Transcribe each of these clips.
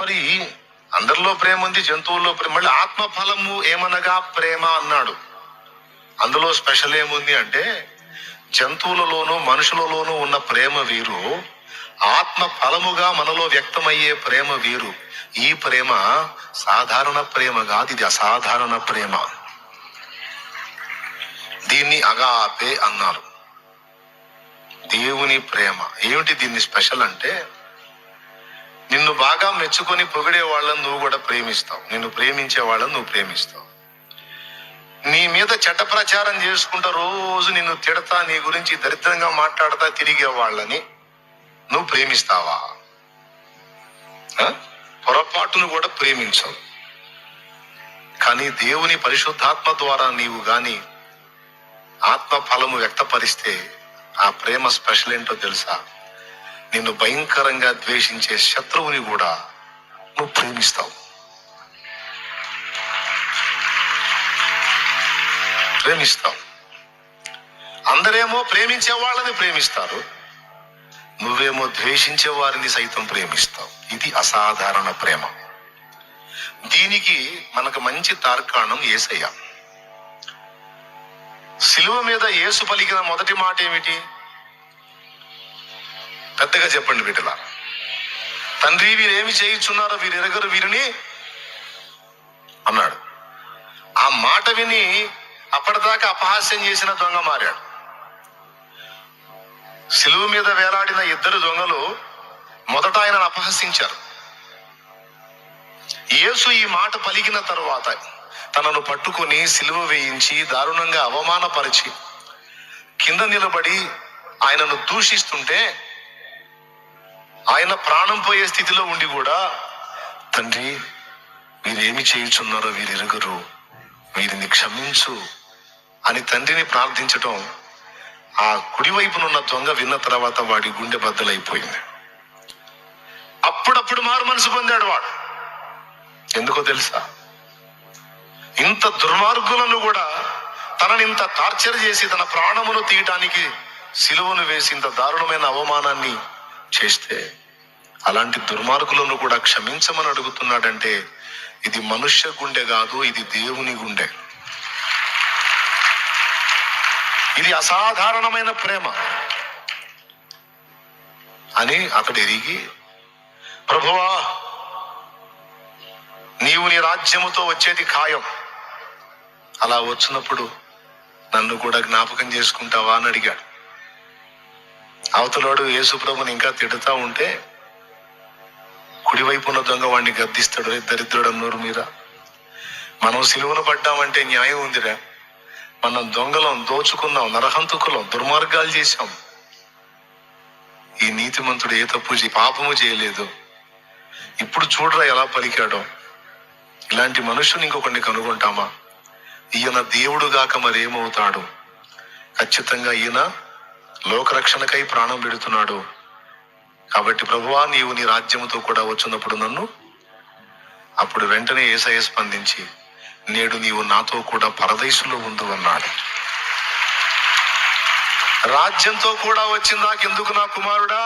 మరి అందరిలో ప్రేమ ఉంది జంతువుల్లో ప్రేమ. మళ్ళీ ఆత్మ ఫలము ఏమనగా ప్రేమ అన్నాడు. అందులో స్పెషల్ ఏముంది అంటే జంతువులలోనూ మనుషులలోనూ ఉన్న ప్రేమ వీరు ఆత్మ ఫలముగా మనలో వ్యక్తమయ్యే ప్రేమ వీరు. ఈ ప్రేమ సాధారణ ప్రేమ కాదు ఇది అసాధారణ ప్రేమ. దీన్ని అగాపే అన్నారు. దేవుని ప్రేమ. ఏమిటి దీన్ని స్పెషల్ అంటే మెచ్చుకొని పొగిడే వాళ్ళని నువ్వు కూడా ప్రేమిస్తావు. నిన్ను ప్రేమించే వాళ్ళని నువ్వు ప్రేమిస్తావు. నీ మీద చెడ్డ ప్రచారం చేసుకుంటా రోజు నిన్ను తిడతా నీ గురించి దరిద్రంగా మాట్లాడతా తిరిగే వాళ్ళని నువ్వు ప్రేమిస్తావా? ఆ? పొరపాటును కూడా ప్రేమించవు. కానీ దేవుని పరిశుద్ధాత్మ ద్వారా నీవు గాని ఆత్మ ఫలము వ్యక్తపరిస్తే ఆ ప్రేమ స్పెషల్ ఏంటో తెలుసా? నిన్ను భయంకరంగా ద్వేషించే శత్రువుని కూడా నువ్వు ప్రేమిస్తావు. ప్రేమిస్తావు. అందరేమో ప్రేమించే వాళ్ళని ప్రేమిస్తారు. నువ్వేమో ద్వేషించే వారిని సైతం ప్రేమిస్తావు. ఇది అసాధారణ ప్రేమ. దీనికి మనకు మంచి తార్కాణం ఏసయ్య. శిలువ మీద ఏసు పలికిన మొదటి మాట ఏమిటి పెద్దగా చెప్పండి బిడ్డలా తండ్రి వీరేమి చేయించున్నారో వీరు ఎరగరు వీరిని అన్నాడు. ఆ మాట విని అప్పటిదాకా అపహాస్యం చేసిన దొంగ మారాడు. సిలువ మీద వేలాడిన ఇద్దరు దొంగలు మొదట ఆయనను అపహసించారు. యేసు ఈ మాట పలికిన తరువాత తనను పట్టుకొని సిలువ వేయించి దారుణంగా అవమానపరిచి కింద నిలబడి ఆయనను దూషిస్తుంటే ఆయన ప్రాణం పోయే స్థితిలో ఉండి కూడా తండ్రి వీరేమి చేయుచున్నారో వీరెరుగురు. వీరిని క్షమించు అని తండ్రిని ప్రార్థించటం ఆ కుడివైపునున్న దొంగ విన్న తర్వాత వాడి గుండె బద్దలైపోయింది. అప్పుడప్పుడు మారు మనసు పొందాడు వాడు. ఎందుకో తెలుసా? ఇంత దుర్మార్గులను కూడా తనని ఇంత టార్చర్ చేసి తన ప్రాణమును తీయటానికి సిలువను వేసి ఇంత దారుణమైన అవమానాన్ని చేస్తే అలాంటి దుర్మార్గులను కూడా క్షమించమని అడుగుతున్నాడంటే ఇది మనుష్య గుండె కాదు ఇది దేవుని గుండె. ఇది అసాధారణమైన ప్రేమ. అని అతడు ఎరిగి ప్రభువా నీవు నీ రాజ్యముతో వచ్చేది ఖాయం. అలా వచ్చినప్పుడు నన్ను కూడా జ్ఞాపకం చేసుకుంటావా అని అడిగాడు. అవతలోడు యేసుప్రభుని ఇంకా తిడుతా ఉంటే కుడివైపున్న దొంగ వాడిని గద్దిస్తాడు. దరిద్రుడు అన్నోరు మీద మనం సిలువలు పడ్డామంటే న్యాయం ఉందిరా. మనం దొంగలం దోచుకున్నాం నరహంతుకులం దుర్మార్గాలు చేశాం. ఈ నీతిమంతుడు ఏ తప్పు పాపము చేయలేదు. ఇప్పుడు చూడరా ఎలా పలికాడో. ఇలాంటి మనుషుని ఇంకొకరిని కనుగొంటామా? ఈయన దేవుడు గాక మరేమవుతాడు? ఖచ్చితంగా ఈయన లోకరక్షణకై ప్రాణం పెడుతున్నాడు కాబట్టి ప్రభువా నీవు నీ రాజ్యముతో కూడా వచ్చినప్పుడు నన్ను అప్పుడు వెంటనే ఏసయ స్పందించి నేడు నీవు నాతో కూడా పరదేశంలో ఉండు అన్నాడు. రాజ్యంతో కూడా వచ్చిందాకెందుకు నా కుమారుడా?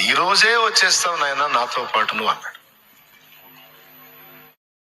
ఈ రోజే వచ్చేస్తావు నాయన నాతో పాటు నువ్వు అన్నాడు.